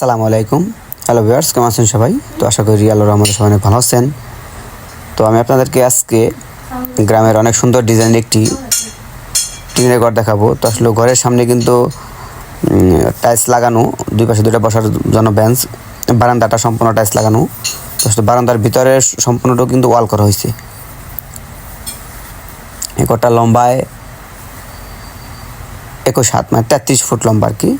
আসসালামু আলাইকুম। Hello viewers কেমন আছেন সবাই? তো আশা করি আল্লাহর রহমতে সবাই অনেক ভালো আছেন। তো আমি আপনাদেরকে আজকে গ্রামের অনেক সুন্দর ডিজাইনের একটি টিনের ঘর দেখাবো। তো আসলে ঘরের সামনে কিন্তু টাইলস লাগানো, দুই পাশে দুইটা বসার জন্য বেঞ্চ বারান্দাটা সম্পূর্ণ টাইলস লাগানো। তো আসলে বারান্দার ভিতরে সম্পূর্ণটাও কিন্তু ওয়াল করা হয়েছে। এই ঘরটা লম্বায় একুশ হাত মানে তেত্রিশ ফুট লম্বা আর কি।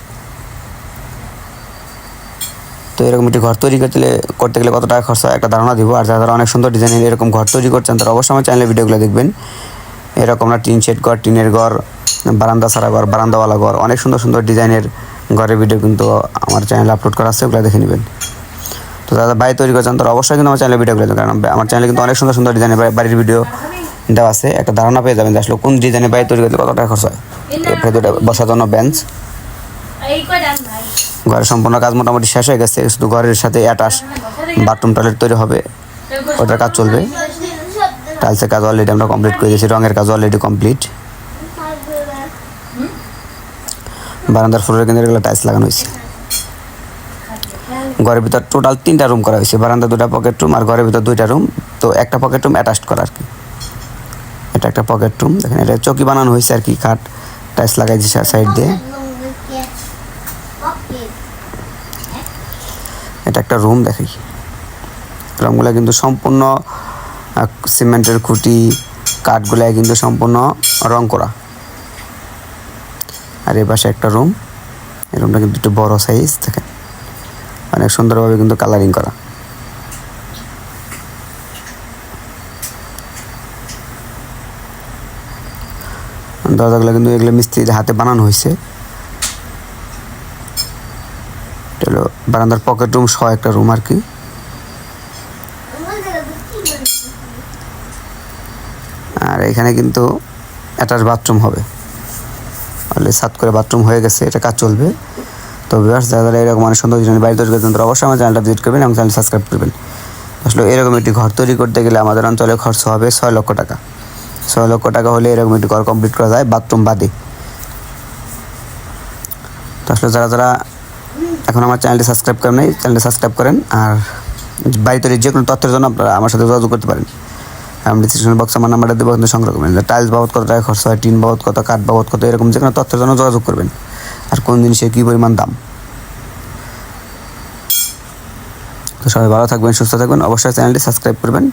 তো এরকম একটি ঘর তৈরি করতে করতে গেলে কত টাকা খরচ হয় একটা ধারণা দিব। আর যারা অনেক সুন্দর ডিজাইনের এরকম ঘর তৈরি করছেন, তারা অবশ্যই আমার চ্যানেলের ভিডিওগুলো দেখবেন। এরকম না, টিন শেড ঘর, টিনের ঘর, বারান্দা সারা ঘর, বারান্দাওয়ালা ঘর, অনেক সুন্দর সুন্দর ডিজাইনের ঘরের ভিডিও কিন্তু আমার চ্যানেলে আপলোড করা আছে, ওগুলো দেখে নেবেন। তো যারা বাড়ি তৈরি করছেন, তারা অবশ্যই কিন্তু আমার চ্যানেলের ভিডিওগুলো কারণ আমার চ্যানেলে কিন্তু অনেক সুন্দর সুন্দর ডিজাইনের বাড়ির ভিডিও দেওয়া আছে। একটা ধারণা পেয়ে যাবেন যে আসলে কোন ডিজাইনের বাড়ি তৈরি করতে কত টাকা খরচ হয়। বসার জন্য বেঞ্চ ঘরের সম্পূর্ণ কাজ মোটামুটি শেষ হয়ে গেছে, শুধু ঘরের সাথে অ্যাটাচ বাথরুম টয়লেট তৈরি হবে, ওটার কাজ চলবে। টাইলসের কাজ অলরেডি আমরা কমপ্লিট করে দিয়েছি, রঙের কাজ অলরেডি কমপ্লিট বারান্দার ফ্লোরে কিন্তু এগুলো টাইলস লাগানো হয়েছে। ঘরের ভিতর টোটাল তিনটা রুম করা হয়েছে, বারান্দা দুটা পকেট রুম আর ঘরের ভিতর দুইটা রুম তো একটা পকেট রুম অ্যাটাচড করা আর কি। এটা একটা পকেট রুম দেখেন, এটা চৌকি বানানো হয়েছে আর কি কাঠ টাইলস লাগাইছে সাইড দিয়ে। এটা একটা রুম দেখি রুমগুলো কিন্তু সম্পূর্ণ সিমেন্টের খুঁটি, কাঠগুলো কিন্তু সম্পূর্ণ রং করা। আর এই পাশে একটা রুম এই রুমটা কিন্তু একটু বড় সাইজ দেখেন। অনেক সুন্দরভাবে কিন্তু কালারিং করা। দরজাগুলো কিন্তু এগুলো মিস্ত্রির হাতে বানানো হয়েছে এটা বারান্দার পকেট রুম সহ একটা রুম আর কি। আর এখানে কিন্তু অ্যাটাচ বাথরুম হবে। অলরেডি সাত করে বাথরুম হয়ে গেছে, এটা কাজ চলবে। তো ভিউয়ার্স যারা যারা এরকম অনেক সুন্দর ডিজাইনের বাড়ি তৈরি করতেন অবশ্যই আমার চ্যানেলটা ভিজিট করবেন এবং চ্যানেল সাবস্ক্রাইব করবেন। আসলে এরকম একটি ঘর তৈরি করতে গেলে আমাদের অঞ্চলে খরচ হবে ছয় লক্ষ টাকা। ছয় লক্ষ টাকা হলে এরকম একটি ঘর কমপ্লিট করা যায় বাথরুম বাদে। তো আসলে যারা যারা এখন আমার চ্যানেলটি সাবস্ক্রাইব করেন নাই, চ্যানেলটি সাবস্ক্রাইব করেন আর বাড়ি তৈরি যে কোনো তথ্যের জন্য আপনারা আমার সাথে যোগাযোগ করতে পারেন। আমি ডিসক্রিপশন বক্সে আমার নাম্বারটা দেবো সংগ্রহ করবেন। টাইলস বাবদ কত টাকা খরচ হয়, টিন বাবদ কত, কাঠ বাবদ কত, এরকম যে কোনো তথ্যের জন্য যোগাযোগ করবেন। আর কোন জিনিসের কী পরিমাণ দাম। তো সবাই ভালো থাকবেন, সুস্থ থাকবেন, অবশ্যই চ্যানেলটি সাবস্ক্রাইব করবেন।